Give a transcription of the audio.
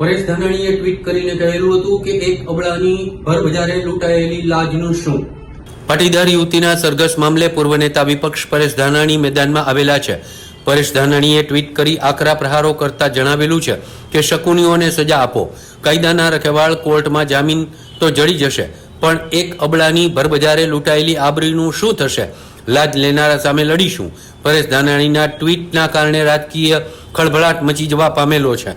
પરેશ ધાનાણીએ ટ્વીટ કરીને કહેલું હતું કે એક અબળાની ભર બજારે લૂંટાયેલી લાજનું શું? પાટીદાર યુવતીના સરઘસ મામલે પૂર્વ નેતા વિપક્ષ પરેશ ધાનાણી મેદાનમાં આવેલા છે. પરેશ ધાનાણીએ ટ્વીટ કરી આકરા પ્રહારો કરતા જણાવેલું છે કે શકુનીઓને સજા આપો. કાયદાના રખેવાળ કોર્ટમાં જામીન તો જડી જશે, પણ એક અબળાની ભરબજારે લૂંટાયેલી આબરીનું શું થશે? લાજ લેનારા સામે લડીશું. પરેશ ધાનાણીના ટ્વીટના કારણે રાજકીય ખળભળાટ મચી જવા પામેલો છે.